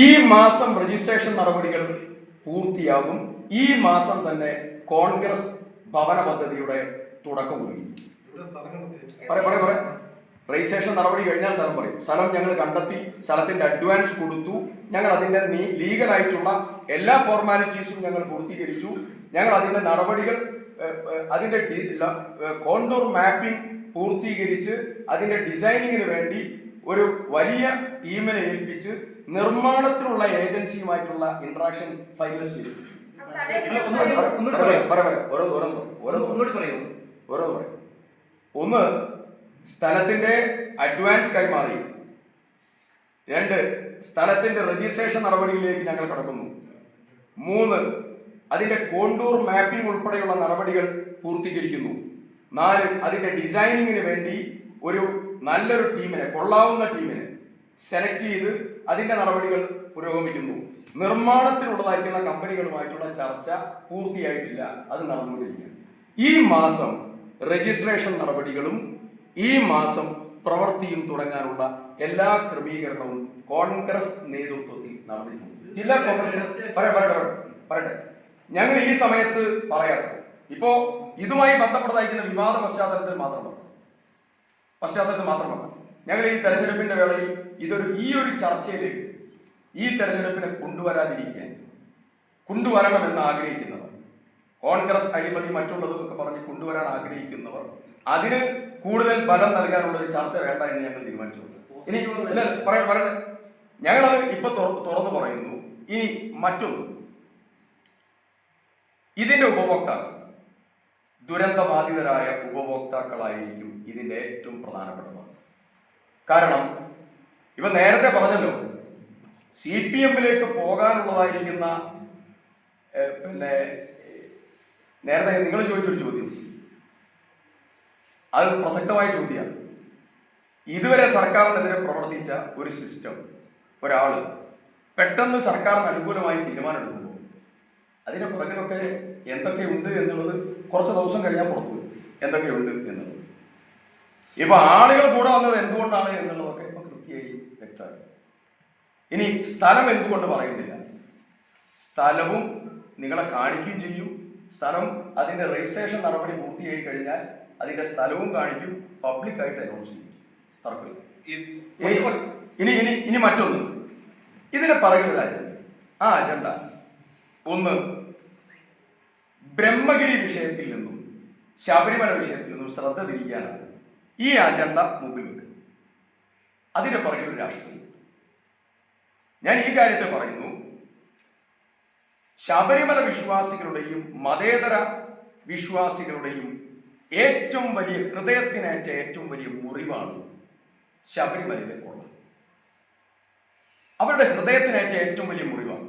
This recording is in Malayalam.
ഈ മാസം രജിസ്ട്രേഷൻ നടപടികൾ പൂർത്തിയാകും. ഈ മാസം തന്നെ കോൺഗ്രസ് ഭവന പദ്ധതിയുടെ തുടക്കം കുറിക്കും. പറയാം പറയാം പറയാം. രജിസ്ട്രേഷൻ നടപടി കഴിഞ്ഞാൽ സ്ഥലം പറയും. സ്ഥലം ഞങ്ങൾ കണ്ടെത്തി സ്ഥലത്തിന്റെ അഡ്വാൻസ് കൊടുത്തു. ഞങ്ങൾ അതിന്റെ ലീഗലായിട്ടുള്ള എല്ലാ ഫോർമാലിറ്റീസും ഞങ്ങൾ പൂർത്തീകരിച്ചു. ഞങ്ങൾ അതിന്റെ നടപടികൾ അതിന്റെ കോണ്ടൂർ മാപ്പിംഗ് പൂർത്തീകരിച്ച് അതിന്റെ ഡിസൈനിങ്ങിന് വേണ്ടി ഒരു വലിയ ടീമിനെ ഏൽപ്പിച്ച് നിർമ്മാണത്തിനുള്ള ഏജൻസിയുമായിട്ടുള്ള ഇന്ററാക്ഷൻ ഫൈനലിസ്റ്റ് ചെയ്തു. ഒന്ന് സ്ഥലത്തിന്റെ അഡ്വാൻസ് കൈമാറി. രണ്ട് സ്ഥലത്തിന്റെ രജിസ്ട്രേഷൻ നടപടികളിലേക്ക് ഞങ്ങൾ കടക്കുന്നു. മൂന്ന് അതിന്റെ കോണ്ടൂർ മാപ്പിംഗ് ഉൾപ്പെടെയുള്ള നടപടികൾ പൂർത്തീകരിക്കുന്നു. നാല് അതിന്റെ ഡിസൈനിങ്ങിന് വേണ്ടി ഒരു നല്ലൊരു ടീമിനെ കൊള്ളാവുന്ന ടീമിനെ സെലക്ട് ചെയ്ത് അതിന്റെ നടപടികൾ പുരോഗമിക്കുന്നു. നിർമ്മാണത്തിനുള്ളതായിരിക്കുന്ന കമ്പനികളുമായിട്ടുള്ള ചർച്ച പൂർത്തിയായിട്ടില്ല. അത് നടന്നുകൊണ്ടിരിക്കുകയാണ്. ഈ മാസം രജിസ്ട്രേഷൻ നടപടികളും ഈ മാസം പ്രവൃത്തിയും തുടങ്ങാനുള്ള എല്ലാ ക്രമീകരണവും കോൺഗ്രസ് നേതൃത്വത്തിൽ നടന്നിട്ടുണ്ട്. ജില്ലാ കോൺഗ്രസ് പറയാം പറയട്ടെ പറയട്ടെ. ഞങ്ങൾ ഈ സമയത്ത് പറയാത്തത്. ഇപ്പോ ഇതുമായി ബന്ധപ്പെട്ടതായിരിക്കുന്ന വിവാദ പശ്ചാത്തലത്തിൽ മാത്രം പറഞ്ഞു പശ്ചാത്തലത്തിൽ മാത്രമല്ല ഞങ്ങൾ ഈ തെരഞ്ഞെടുപ്പിന്റെ വേളയിൽ ഇതൊരു ഈ ഒരു ചർച്ചയിലേക്ക് ഈ തെരഞ്ഞെടുപ്പിനെ കൊണ്ടുവരാതിരിക്കാൻ കൊണ്ടുവരണമെന്ന് ആഗ്രഹിക്കുന്നവർ കോൺഗ്രസ് അഴിമതി മറ്റുള്ളതൊക്കെ പറഞ്ഞ് കൊണ്ടുവരാൻ ആഗ്രഹിക്കുന്നവർ അതിന് കൂടുതൽ ബലം നൽകാനുള്ള ഒരു ചർച്ച വേണ്ട എന്ന് ഞങ്ങൾ തീരുമാനിച്ചു. ഇനി ഇല്ല പറയാം പറയട്ടെ ഞങ്ങളത് ഇപ്പൊ തുറന്നു പറയുന്നു. ഇനി മറ്റൊന്ന്. ഇതിന്റെ ഉപഭോക്താക്കൾ ദുരന്തബാധിതരായ ഉപഭോക്താക്കളായിരിക്കും ഇതിന്റെ ഏറ്റവും പ്രധാനപ്പെട്ടത് കാരണം ഇവ നേരത്തെ പറഞ്ഞല്ലോ സി പി എമ്മിലേക്ക് പോകാനുള്ളതായിരിക്കുന്ന പിന്നെ നേരത്തെ നിങ്ങൾ ചോദിച്ചൊരു ചോദ്യം. അത് പ്രസക്തമായ ചോദ്യമാണ്. ഇതുവരെ സർക്കാരിനെതിരെ പ്രവർത്തിച്ച ഒരു സിസ്റ്റം ഒരാൾ പെട്ടെന്ന് സർക്കാരിന് അനുകൂലമായി തീരുമാനമെടുക്കുമ്പോൾ അതിന്റെ പുറകിലൊക്കെ എന്തൊക്കെയുണ്ട് എന്നുള്ളത് കുറച്ച് ദിവസം കഴിഞ്ഞാൽ പുറത്തു എന്തൊക്കെയുണ്ട് എന്നുള്ളത്. ഇപ്പൊ ആളുകൾ കൂടെ വന്നത് എന്തുകൊണ്ടാണ് എന്നുള്ളതൊക്കെ ഇപ്പൊ കൃത്യമായി വ്യക്തമായി. ഇനി സ്ഥലം എന്തുകൊണ്ട് പറയുന്നില്ല? സ്ഥലവും നിങ്ങളെ കാണിക്കുകയും ചെയ്യും. സ്ഥലം അതിന്റെ രജിസ്ട്രേഷൻ നടപടി പൂർത്തിയായി കഴിഞ്ഞാൽ അതിന്റെ സ്ഥലവും കാണിക്കും. പബ്ലിക്കായിട്ട് അനൗൺസ് ചെയ്യും. തർക്കമില്ല. ഇനി ഇനി ഇനി മറ്റൊന്ന്. ഇതിന് പറയുന്ന ഒരു അജണ്ട ആ അജണ്ട ഒന്ന് ബ്രഹ്മഗിരി വിഷയത്തിൽ നിന്നും ശബരിമല വിഷയത്തിൽ നിന്നും ശ്രദ്ധ തിരിക്കാനാണ് ഈ അജണ്ട മുമ്പിൽ വെക്കുന്നത്. അതിന്റെ പുറകിൽ ഒരു രാഷ്ട്രീയം. ഞാൻ ഈ കാര്യത്തെ പറയുന്നു ശബരിമല വിശ്വാസികളുടെയും മതേതര വിശ്വാസികളുടെയും ഏറ്റവും വലിയ ഹൃദയത്തിനേറ്റ ഏറ്റവും വലിയ മുറിവാണ് ശബരിമലയിലെ കൊള്ള. അവരുടെ ഹൃദയത്തിനേറ്റ ഏറ്റവും വലിയ മുറിവാണ്